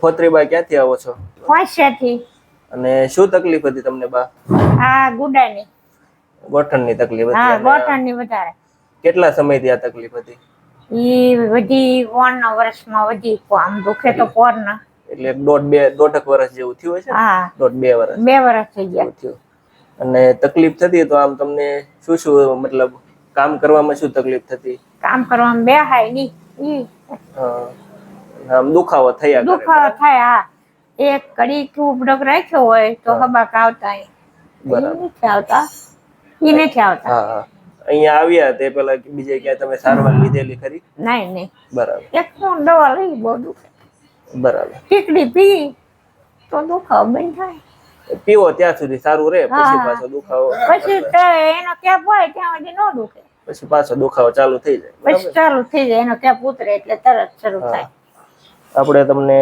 ફોત્રીબા ક્યાંથી આવો છો? વાંચ્યાથી અને શું તકલીફ હતી તમને બા? આ ગુડાની. ગોઠણની તકલીફ હતી હા ગોઠણની વધારે. કેટલા સમયથી આ તકલીફ હતી? ઈ વધી પોરના વર્ષમાં વધી આમ દુખે તો પોરના. એટલે દોઢ બે દોઢક વર્ષ જેવું થયું હશે હા. દોઢ બે વર્ષ. બે વર્ષ થઈ ગયા. થયું. અને તકલીફ થતી તો આમ તમને શું શું મતલબ કામ કરવામાં શું તકલીફ થતી? કામ કરવામાં બે હાયની ઈ આમ દુખાવો થયા દુખાવો થાય. હા એક કડી ટ્યુબ ડગ રાખ્યો હોય તો હબાક આવતા બરાબર. આવતા. ઈ નથી આવતા. હા અહીંયા આવ્યા તે પેલા બીજે ક્યાં તમે સારવાર લીધેલી ખરી? નહીં નહીં. બરાબર. એક તો દવા લઈ બહુ દુખે. બરાબર. ટીકડી પી તો દુખાવો બંધ થાય. પીવો ત્યાં સુધી સારું રહે પછી પાછો દુખાવો પછી એનો કેપ હોય ત્યાં સુધી ન દુખે. પછી પાછો દુખાવો ચાલુ થઈ જાય. પછી ચાલુ થઈ જાય એનો કેપ ઉતરે એટલે તરત શરૂ થાય. આપણે તમને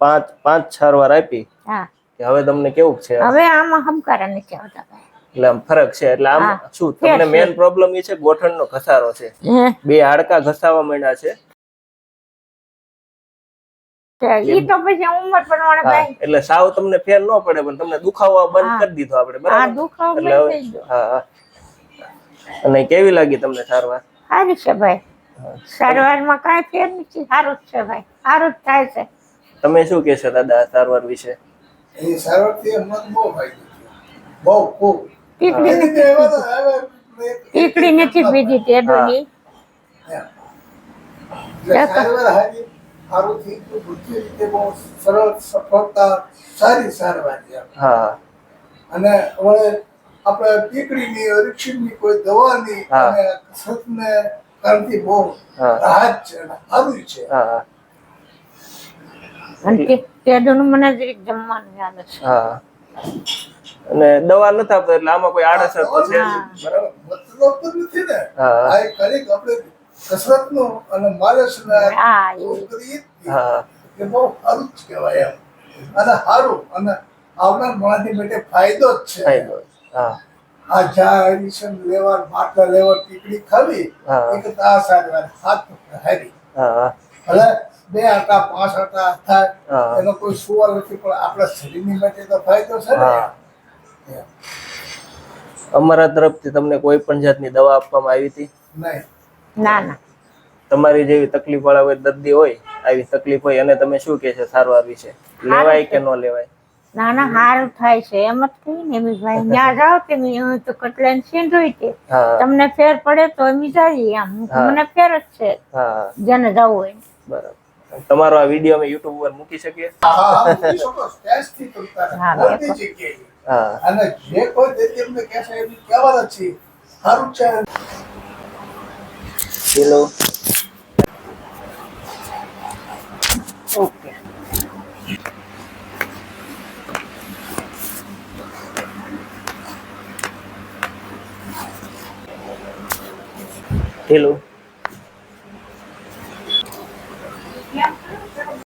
પાંચ પાંચ સારવાર આપી હા. કે હવે તમને કેવું છે? હવે આમાં હમકારા નથી આવતા. એટલે આમ ફરક છે. એટલે આમ શું તમને મેઈન પ્રોબ્લેમ એ છે ગોઠણનો ઘસારો છે. બે હાડકા ઘસાવા માંડ્યા છે. એટલે સાવ તમને ફેર ન પડે પણ તમને દુખાવો બંધ કરી દીધો આપણે બરાબર? અને કેવી લાગી તમને સારવાર? સારી છે ભાઈ. સારવારમાં કાંઈ ફેર નથી સારું જ છે ભાઈ. સારું જ થાય છે. તમે શું કહેશો દાદા સારવાર વિશે? એ સારવારથી અમને બહુ ફાયદો થયો. બહુ ખૂબ ટીકડી એની તો તો હવે ટીકડી નથી પીધી તેડોની એમ. સારવાર હારી સારું થઈ રીતે બહુ સરળ સફળતા સારી સારવાર છે. હા. અને હવે આપણે ટીકડીની અરીક્ષણની કોઈ દવાની. અને કસરતને કારણથી બહુ રાહત છે અને સારું છે. હા. અને તેડોનું મને જરીક જમવાનું યાદ છે. હા. અને દવા નથી આપતા એટલે આમાં કોઈ આડઅસર તો છે બરાબર? મતલબ તો નથી ને. હા. આ એક આપણે કસરતનું અને માલિશને હા બહુ એ કરીએ જ ને. હા. એ બહુ સારું જ કહેવાય એમ. અને સારું અને આવનાર માણસની માટે ફાયદો જ છે. ફાયદો હા. આ ચા એડિશન લેવા માટલા લેવા ટીકડી ખાવી હા. એક તો આ સારવાર હાથ હારી. હા હા. ભલે બે હતા પાંચ હતા હા. થાય એનો કોઈ સુવર નથી પણ આપણા શરીરની માટે તો ફાયદો છે ને. અમારા તરફથી તમને કોઈ પણ જાતની દવા આપવામાં આવી હતી? નહીં. ના ના. તમારી જેવી તકલીફ વાળા કોઈ દર્દી હોય આવી તકલીફ હોય અને તમે શું કહે છે સારવાર વિશે? લેવાય કે ન લેવાય? ના ના હારું થાય છે. એમ જ કઈ ને ભાઈ. ત્યાં જાઓ કે તો કટલાને સીંધું તે હા. તમને ફેર પડે તો એમ જઈએ આમ મને ફેર જ છે. હા. જેને જવું હોય. બરાબર. તમારો આ વીડિયો અમે યુટ્યુબ ઉપર મૂકી શકીએ. હા હા મૂકી શકો સ્ટેજથી કરતા હા, બધી જગ્યાએ. હા. અને જે કોઈ દેતી અમને કહેશે એમ કહેવાના જ છે સારું છે. Hello okay. પેલું